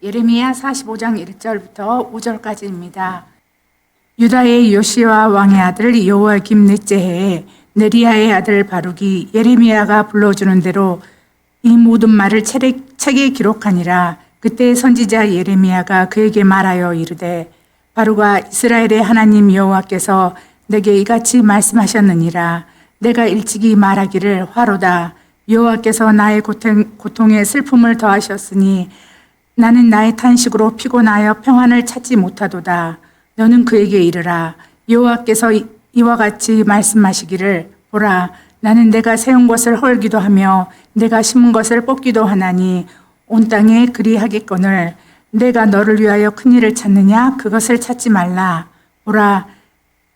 예레미야 45장 1절부터 5절까지입니다. 유다의 요시와 왕의 아들 요아김 넷째 해에 네리야의 아들 바룩이 예레미야가 불러주는 대로 이 모든 말을 책에 기록하니라. 그때 선지자 예레미야가 그에게 말하여 이르되 바루가 이스라엘의 하나님 여호와께서 내게 이같이 말씀하셨느니라. 내가 일찍이 말하기를 화로다. 여호와께서 나의 고통, 고통에 슬픔을 더하셨으니 나는 나의 탄식으로 피곤하여 평안을 찾지 못하도다. 너는 그에게 이르라. 여호와께서 이- 이와 같이 말씀하시기를 보라. 나는 내가 세운 것을 헐기도 하며 내가 심은 것을 뽑기도 하나니 온 땅에 그리하겠거늘 내가 너를 위하여 큰 일을 찾느냐? 그것을 찾지 말라. 보라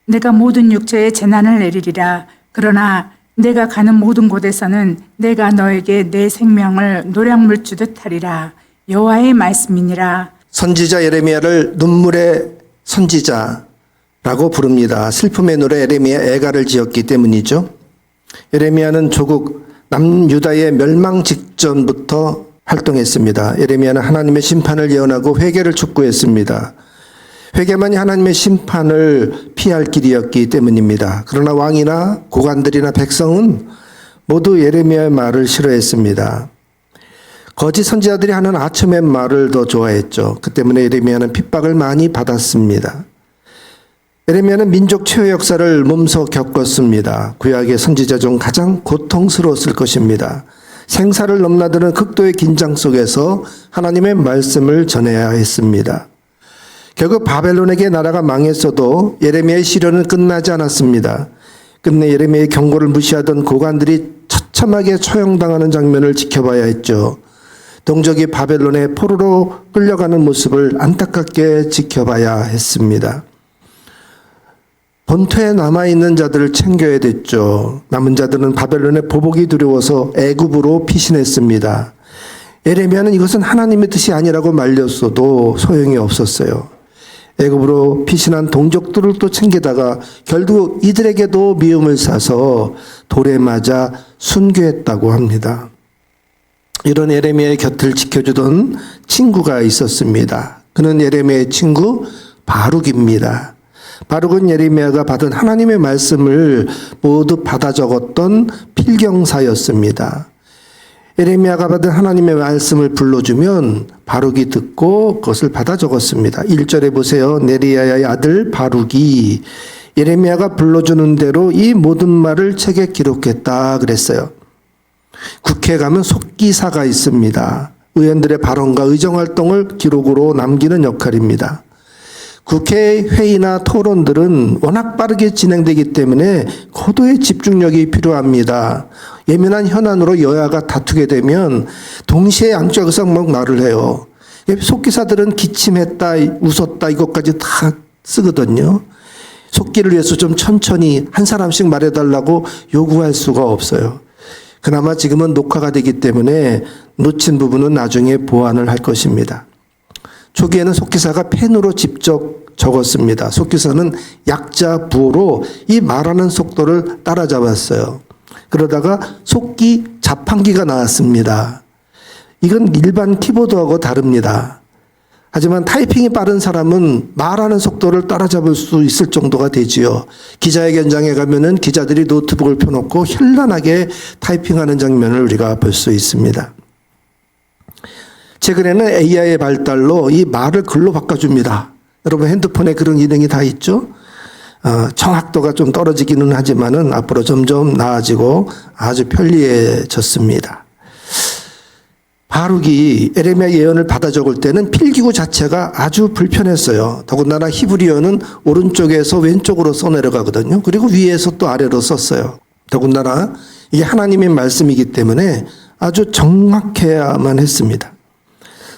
내가 모든 육체에 재난을 내리리라. 그러나 내가 가는 모든 곳에서는 내가 너에게 내 생명을 노량물 주듯 하리라 여호와의 말씀이니라 선지자 예레미야를 눈물의 선지자라고 부릅니다. 슬픔의 노래 예레미야 애가를 지었기 때문이죠. 예레미야는 조국 남유다의 멸망 직전부터 활동했습니다. 예레미야는 하나님의 심판을 예언하고 회개를 촉구했습니다. 회개만이 하나님의 심판을 피할 길이었기 때문입니다. 그러나 왕이나 고관들이나 백성은 모두 예레미야의 말을 싫어했습니다. 거짓 선지자들이 하는 아첨의 말을 더 좋아했죠. 그 때문에 예레미야는 핍박을 많이 받았습니다. 예레미야는 민족 최후 역사를 몸소 겪었습니다. 구약의 선지자 중 가장 고통스러웠을 것입니다. 생사를 넘나드는 극도의 긴장 속에서 하나님의 말씀을 전해야 했습니다. 결국 바벨론에게 나라가 망했어도 예레미야의 시련은 끝나지 않았습니다. 끝내 예레미야의 경고를 무시하던 고관들이 처참하게 처형당하는 장면을 지켜봐야 했죠. 동족이 바벨론의 포로로 끌려가는 모습을 안타깝게 지켜봐야 했습니다. 본토에 남아있는 자들을 챙겨야 됐죠. 남은 자들은 바벨론의 보복이 두려워서 애굽으로 피신했습니다. 예레미야는 이것은 하나님의 뜻이 아니라고 말렸어도 소용이 없었어요. 애굽으로 피신한 동족들을 또 챙기다가 결국 이들에게도 미움을 사서 돌에 맞아 순교했다고 합니다. 이런 예레미야의 곁을 지켜주던 친구가 있었습니다. 그는 예레미야의 친구 바룩입니다. 바룩은 예레미야가 받은 하나님의 말씀을 모두 받아 적었던 필경사였습니다. 예레미야가 받은 하나님의 말씀을 불러주면 바룩이 듣고 그것을 받아 적었습니다. 1절에 보세요. 네리야의 아들 바룩이 예레미야가 불러주는 대로 이 모든 말을 책에 기록했다 그랬어요. 국회에 가면 속기사가 있습니다. 의원들의 발언과 의정활동을 기록으로 남기는 역할입니다. 국회 회의나 토론들은 워낙 빠르게 진행되기 때문에 고도의 집중력이 필요합니다. 예민한 현안으로 여야가 다투게 되면 동시에 양쪽에서 막 말을 해요. 속기사들은 기침했다, 웃었다 이것까지 다 쓰거든요. 속기를 위해서 좀 천천히 한 사람씩 말해달라고 요구할 수가 없어요. 그나마 지금은 녹화가 되기 때문에 놓친 부분은 나중에 보완을 할 것입니다. 초기에는 속기사가 펜으로 직접 적었습니다. 속기사는 약자 부호로 이 말하는 속도를 따라잡았어요. 그러다가 속기 자판기가 나왔습니다. 이건 일반 키보드하고 다릅니다. 하지만 타이핑이 빠른 사람은 말하는 속도를 따라잡을 수 있을 정도가 되지요. 기자회견장에 가면은 기자들이 노트북을 펴놓고 현란하게 타이핑하는 장면을 우리가 볼 수 있습니다. 최근에는 AI의 발달로 이 말을 글로 바꿔줍니다. 여러분 핸드폰에 그런 기능이 다 있죠? 어, 정확도가 좀 떨어지기는 하지만은 앞으로 점점 나아지고 아주 편리해졌습니다. 바룩이 에레미야 예언을 받아 적을 때는 필기구 자체가 아주 불편했어요. 더군다나 히브리어는 오른쪽에서 왼쪽으로 써내려가거든요. 그리고 위에서 또 아래로 썼어요. 더군다나 이게 하나님의 말씀이기 때문에 아주 정확해야만 했습니다.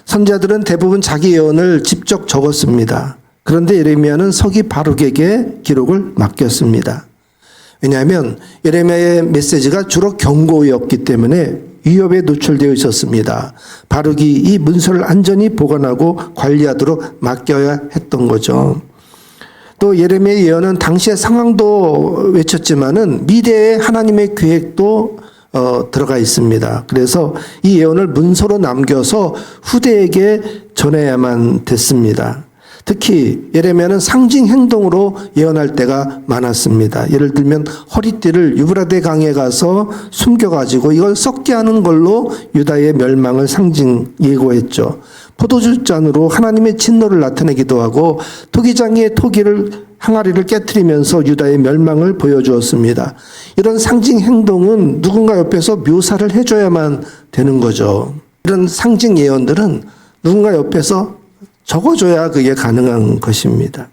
선자들은 대부분 자기 예언을 직접 적었습니다. 그런데 예레미야는 서기 바룩에게 기록을 맡겼습니다. 왜냐하면 예레미야의 메시지가 주로 경고였기 때문에 위협에 노출되어 있었습니다. 바룩이 이 문서를 안전히 보관하고 관리하도록 맡겨야 했던 거죠. 또 예레미야의 예언은 당시의 상황도 외쳤지만은 미래의 하나님의 계획도 어, 들어가 있습니다. 그래서 이 예언을 문서로 남겨서 후대에게 전 전해야만 됐습니다. 특히 예레미야는 상징 행동으로 예언할 때가 많았습니다. 예를 들면 허리띠를 유브라데 강에 가서 숨겨가지고 이걸 썩게 하는 걸로 유다의 멸망을 상징 예고했죠. 포도주 잔으로 하나님의 진노를 나타내기도 하고 토기장의 토기를 항아리를 깨뜨리면서 유다의 멸망을 보여주었습니다. 이런 상징 행동은 누군가 옆에서 묘사를 해줘야만 되는 거죠. 이런 상징 예언들은 누군가 옆에서 적어줘야 그게 가능한 것입니다.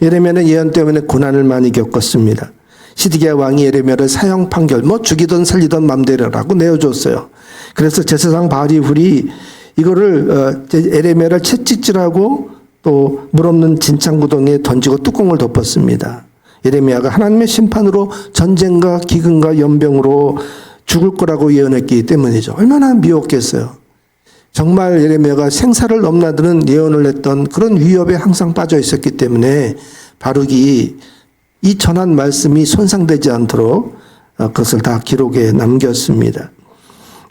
예레미야는 예언 때문에 고난을 많이 겪었습니다. 시드기야 왕이 예레미야를 사형 판결, 뭐 죽이든 살리든 맘대로라고 내어줬어요. 그래서 제사장 바리훌이 이거를 어, 예레미야를 채찍질하고 또 물없는 진창구덩이에 던지고 뚜껑을 덮었습니다. 예레미야가 하나님의 심판으로 전쟁과 기근과 연병으로 죽을 거라고 예언했기 때문이죠. 얼마나 미웠겠어요. 정말 예레미야가 생사를 넘나드는 예언을 했던 그런 위협에 항상 빠져 있었기 때문에 바룩이 이 전한 말씀이 손상되지 않도록 어, 그것을 다 기록에 남겼습니다.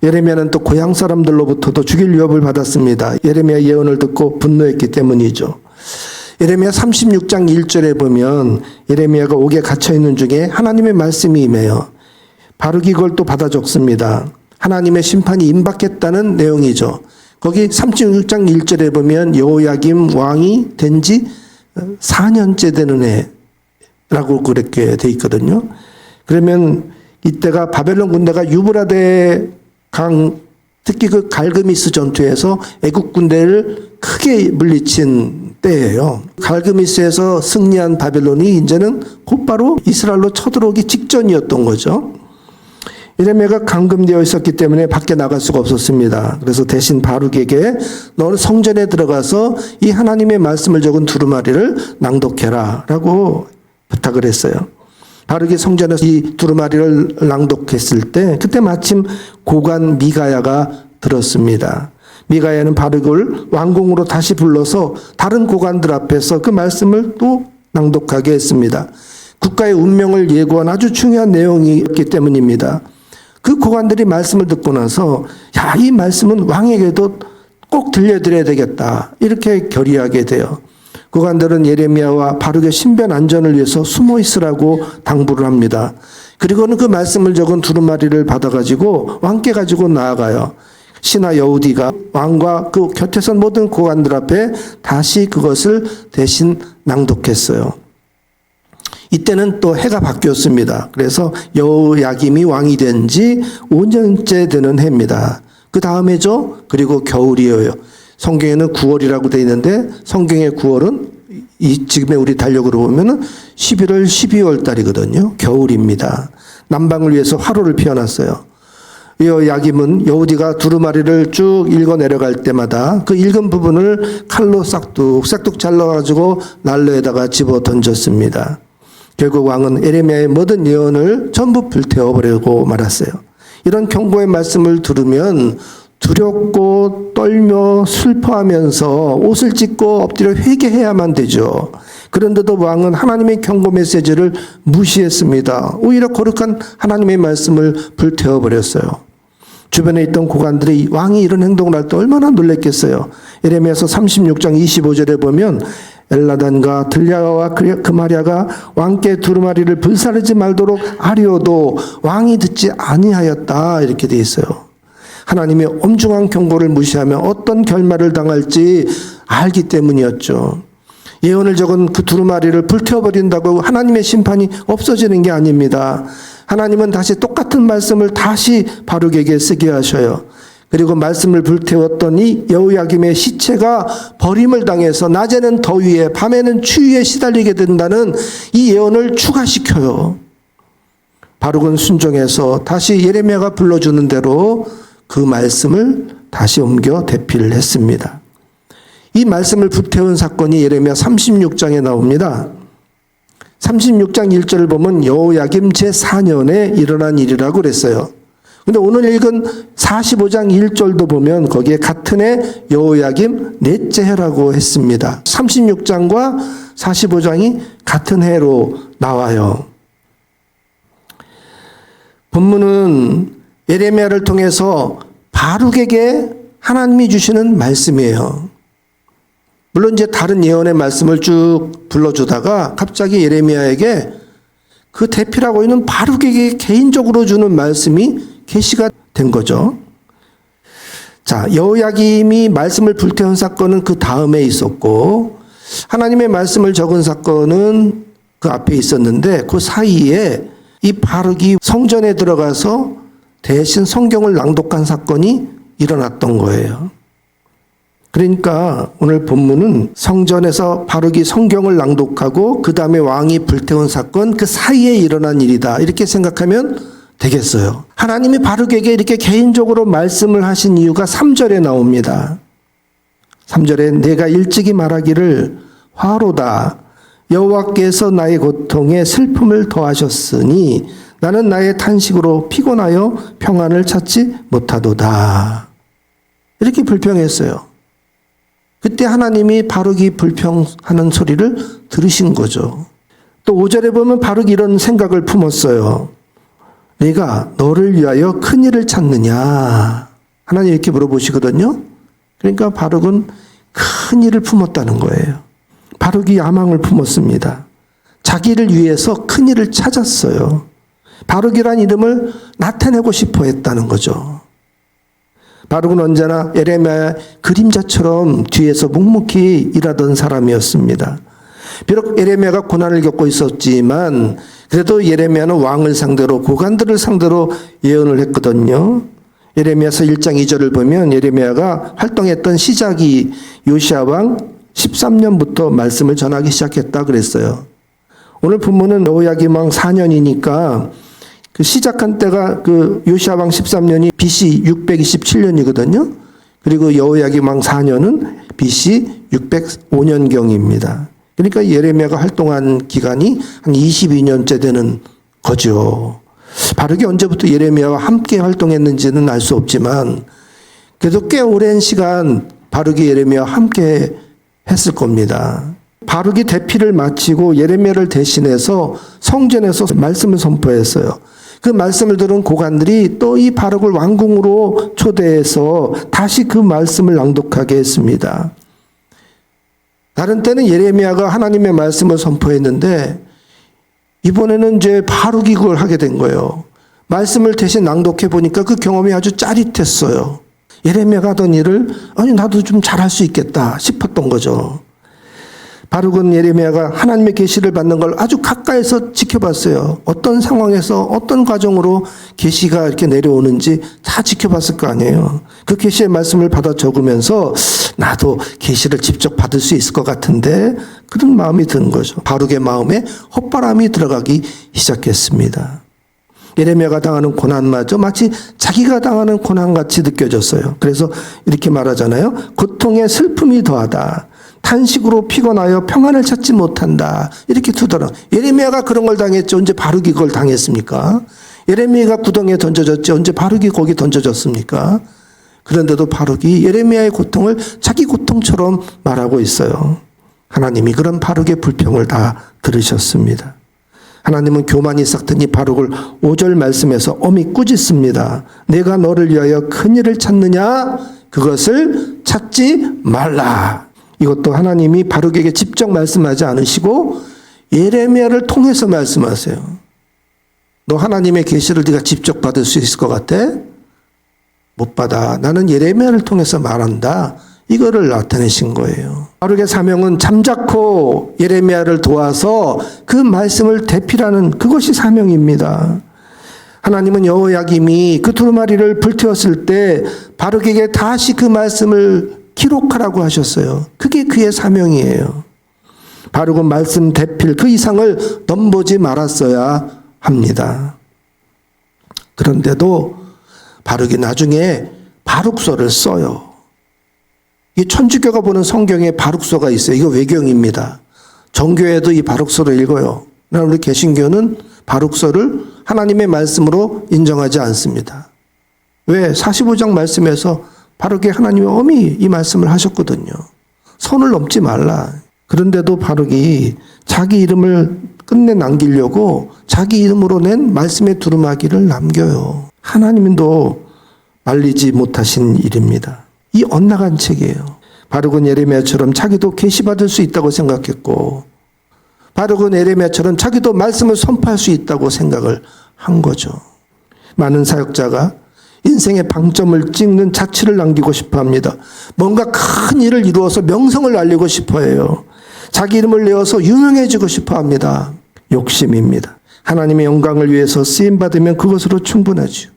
예레미야는 또 고향 사람들로부터도 죽일 위협을 받았습니다. 예레미야 예언을 듣고 분노했기 때문이죠. 예레미야 36장 1절에 보면 예레미야가 옥에 갇혀 있는 중에 하나님의 말씀이 임해요. 바룩이 그걸 또 받아 적습니다. 하나님의 심판이 임박했다는 내용이죠. 거기 36장 1절에 보면 여호야김 왕이 된 지 4년째 되는 해라고 그렇게 돼 있거든요. 그러면 이때가 바벨론 군대가 유브라데 강 특히 그 갈그미스 전투에서 애국 군대를 크게 물리친 때예요. 갈그미스에서 승리한 바벨론이 이제는 곧바로 이스라엘로 쳐들어오기 직전이었던 거죠. 이레미야가 감금되어 있었기 때문에 밖에 나갈 수가 없었습니다. 그래서 대신 바룩에게 너는 성전에 들어가서 이 하나님의 말씀을 적은 두루마리를 낭독해라 라고 부탁을 했어요. 바룩이 성전에서 이 두루마리를 낭독했을 때 그때 마침 고관 미가야가 들었습니다. 미가야는 바룩을 왕궁으로 다시 불러서 다른 고관들 앞에서 그 말씀을 또 낭독하게 했습니다. 국가의 운명을 예고한 아주 중요한 내용이었기 때문입니다. 그 고관들이 말씀을 듣고 나서 야, 이 말씀은 왕에게도 꼭 들려드려야 되겠다. 이렇게 결의하게 돼요. 고관들은 예레미야와 바룩의 신변 안전을 위해서 숨어 있으라고 당부를 합니다. 그리고는 그 말씀을 적은 두루마리를 받아가지고 왕께 가지고 나아가요. 신하 여우디가 왕과 그 곁에 선 모든 고관들 앞에 다시 그것을 대신 낭독했어요. 이때는 또 해가 바뀌었습니다. 그래서 여호야김이 왕이 된 지 5년째 되는 해입니다. 그 다음에죠. 그리고 겨울이에요. 성경에는 9월이라고 되어 있는데 성경의 9월은 이 지금의 우리 달력으로 보면은 11월, 12월 달이거든요. 겨울입니다. 남방을 위해서 화로를 피워놨어요. 여야김은 여우디가 두루마리를 쭉 읽어 내려갈 때마다 그 읽은 부분을 칼로 싹둑 싹둑 잘라가지고 난로에다가 집어 던졌습니다. 결국 왕은 에레미야의 모든 예언을 전부 불태워 버리고 말았어요. 이런 경고의 말씀을 들으면 두렵고 떨며 슬퍼하면서 옷을 찢고 엎드려 회개해야만 되죠. 그런데도 왕은 하나님의 경고 메시지를 무시했습니다. 오히려 거룩한 하나님의 말씀을 불태워 버렸어요. 주변에 있던 고관들이 왕이 이런 행동을 할 때 얼마나 놀랬겠어요. 예레미야서 36장 25절에 보면 엘라단과 들야와 그마리아가 왕께 두루마리를 불사르지 말도록 하려도 왕이 듣지 아니하였다 이렇게 돼 있어요. 하나님의 엄중한 경고를 무시하면 어떤 결말을 당할지 알기 때문이었죠. 예언을 적은 그 두루마리를 불태워버린다고 하나님의 심판이 없어지는 게 아닙니다. 하나님은 다시 똑같은 말씀을 다시 바룩에게 쓰게 하셔요. 그리고 말씀을 불태웠더니 여우야김의 시체가 버림을 당해서 낮에는 더위에 밤에는 추위에 시달리게 된다는 이 예언을 추가시켜요. 바룩은 순종해서 다시 예레미야가 불러주는 대로 그 말씀을 다시 옮겨 대피를 했습니다. 이 말씀을 불태운 사건이 예레미야 36장에 나옵니다. 36장 1절을 보면 여호야김 제4년에 일어난 일이라고 그랬어요. 근데 오늘 읽은 45장 1절도 보면 거기에 같은 해 여호야김 넷째 해라고 했습니다. 36장과 45장이 같은 해로 나와요. 본문은 예레미야를 통해서 바룩에게 하나님이 주시는 말씀이에요. 물론 이제 다른 예언의 말씀을 쭉 불러주다가 갑자기 예레미야에게 그 대피라고 있는 바룩에게 개인적으로 주는 말씀이 계시가 된 거죠. 자, 여호야김이 말씀을 불태운 사건은 그 다음에 있었고 하나님의 말씀을 적은 사건은 그 앞에 있었는데 그 사이에 이 바룩이 성전에 들어가서 대신 성경을 낭독한 사건이 일어났던 거예요. 그러니까 오늘 본문은 성전에서 바룩이 성경을 낭독하고 그 다음에 왕이 불태운 사건 그 사이에 일어난 일이다 이렇게 생각하면 되겠어요. 하나님이 바룩에게 이렇게 개인적으로 말씀을 하신 이유가 3절에 나옵니다. 3절에 내가 일찍이 말하기를 화로다 여호와께서 나의 고통에 슬픔을 더하셨으니 나는 나의 탄식으로 피곤하여 평안을 찾지 못하도다. 이렇게 불평했어요. 그때 하나님이 바룩이 불평하는 소리를 들으신 거죠. 또 5절에 보면 바룩이 이런 생각을 품었어요. 내가 너를 위하여 큰 일을 찾느냐? 하나님 이렇게 물어보시거든요. 그러니까 바룩은 큰 일을 품었다는 거예요. 바룩이 야망을 품었습니다. 자기를 위해서 큰 일을 찾았어요. 바룩이란 이름을 나타내고 싶어 했다는 거죠. 바룩은 언제나 에레미야 그림자처럼 뒤에서 묵묵히 일하던 사람이었습니다. 비록 예레미야가 고난을 겪고 있었지만 그래도 예레미야는 왕을 상대로 고관들을 상대로 예언을 했거든요. 예레미야서 1장 2절을 보면 예레미야가 활동했던 시작이 요시아 왕 13년부터 말씀을 전하기 시작했다 그랬어요. 오늘 본문은 여호야김 왕 4년이니까 그 시작한 때가 그 요시아 왕 13년이 BC 627년이거든요. 그리고 여호야김 왕 4년은 BC 605년경입니다. 그러니까 예레미야가 활동한 기간이 한 22년째 되는 거죠. 바르게 언제부터 예레미야와 함께 활동했는지는 알 수 없지만 그래도 꽤 오랜 시간 바르게 예레미야와 함께 했을 겁니다. 바룩이 대피를 마치고 예레미야를 대신해서 성전에서 말씀을 선포했어요. 그 말씀을 들은 고관들이 또 이 바룩을 왕궁으로 초대해서 다시 그 말씀을 낭독하게 했습니다. 다른 때는 예레미야가 하나님의 말씀을 선포했는데 이번에는 이제 바룩이 그걸 하게 된 거예요. 말씀을 대신 낭독해 보니까 그 경험이 아주 짜릿했어요. 예레미야가 하던 일을 아니 나도 좀 잘할 수 있겠다 싶었던 거죠. 바룩은 예레미야가 하나님의 계시를 받는 걸 아주 가까이서 지켜봤어요. 어떤 상황에서 어떤 과정으로 계시가 이렇게 내려오는지 다 지켜봤을 거 아니에요. 그 계시의 말씀을 받아 적으면서 나도 계시를 직접 받을 수 있을 것 같은데 그런 마음이 든 거죠. 바룩의 마음에 헛바람이 들어가기 시작했습니다. 예레미야가 당하는 고난마저 마치 자기가 당하는 고난같이 느껴졌어요. 그래서 이렇게 말하잖아요. 고통에 슬픔이 더하다. 탄식으로 피곤하여 평안을 찾지 못한다. 이렇게 두더라. 예레미야가 그런 걸 당했죠. 언제 바룩이 그걸 당했습니까? 예레미야가 구덩이에 던져졌지. 언제 바룩이 거기 던져졌습니까? 그런데도 바룩이 예레미야의 고통을 자기 고통처럼 말하고 있어요. 하나님이 그런 바룩의 불평을 다 들으셨습니다. 하나님은 교만이 싹드니 바룩을 5절 말씀에서 엄히 꾸짖습니다. 내가 너를 위하여 큰 일을 찾느냐? 그것을 찾지 말라. 이것도 하나님이 바룩에게 직접 말씀하지 않으시고 예레미야를 통해서 말씀하세요. 너 하나님의 계시를 네가 직접 받을 수 있을 것 같아? 못 받아. 나는 예레미야를 통해서 말한다. 이거를 나타내신 거예요. 바룩의 사명은 잠자코 예레미야를 도와서 그 말씀을 대피라는 그것이 사명입니다. 하나님은 여호야김이 그 두루마리를 불태웠을 때 바룩에게 다시 그 말씀을 기록하라고 하셨어요. 그게 그의 사명이에요. 바룩은 말씀 대필 그 이상을 넘보지 말았어야 합니다. 그런데도 바룩이 나중에 바룩서를 써요. 이 천주교가 보는 성경에 바룩서가 있어요. 이거 외경입니다. 정교에도 이 바룩서를 읽어요. 그러나 우리 개신교는 바룩서를 하나님의 말씀으로 인정하지 않습니다. 왜? 45장 말씀에서 바룩에 하나님이 엄히 이 말씀을 하셨거든요. 선을 넘지 말라. 그런데도 바룩이 자기 이름을 끝내 남기려고 자기 이름으로 낸 말씀의 두루마기를 남겨요. 하나님도 말리지 못하신 일입니다. 이 엇나간 책이에요. 바룩은 예레미야처럼 자기도 계시받을 수 있다고 생각했고 바룩은 예레미야처럼 자기도 말씀을 선포할 수 있다고 생각을 한 거죠. 많은 사역자가 인생의 방점을 찍는 자취를 남기고 싶어 합니다. 뭔가 큰 일을 이루어서 명성을 날리고 싶어 해요. 자기 이름을 내어서 유명해지고 싶어 합니다. 욕심입니다. 하나님의 영광을 위해서 쓰임 받으면 그것으로 충분하죠.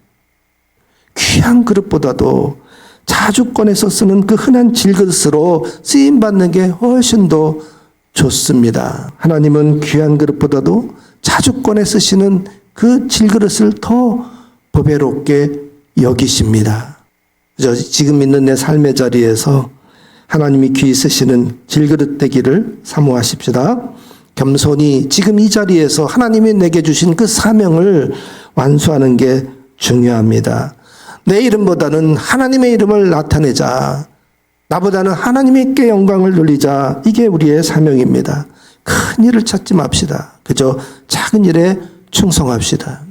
귀한 그릇보다도 자주 꺼내서 쓰는 그 흔한 질그릇으로 쓰임 받는 게 훨씬 더 좋습니다. 하나님은 귀한 그릇보다도 자주 꺼내 쓰시는 그 질그릇을 더 보배롭게 여기십니다. 저 지금 있는 내 삶의 자리에서 하나님이 귀히 쓰시는 질그릇 되기를 사모하십시다. 겸손히 지금 이 자리에서 하나님이 내게 주신 그 사명을 완수하는 게 중요합니다. 내 이름보다는 하나님의 이름을 나타내자. 나보다는 하나님께 영광을 돌리자. 이게 우리의 사명입니다. 큰 일을 찾지 맙시다. 그저 작은 일에 충성합시다.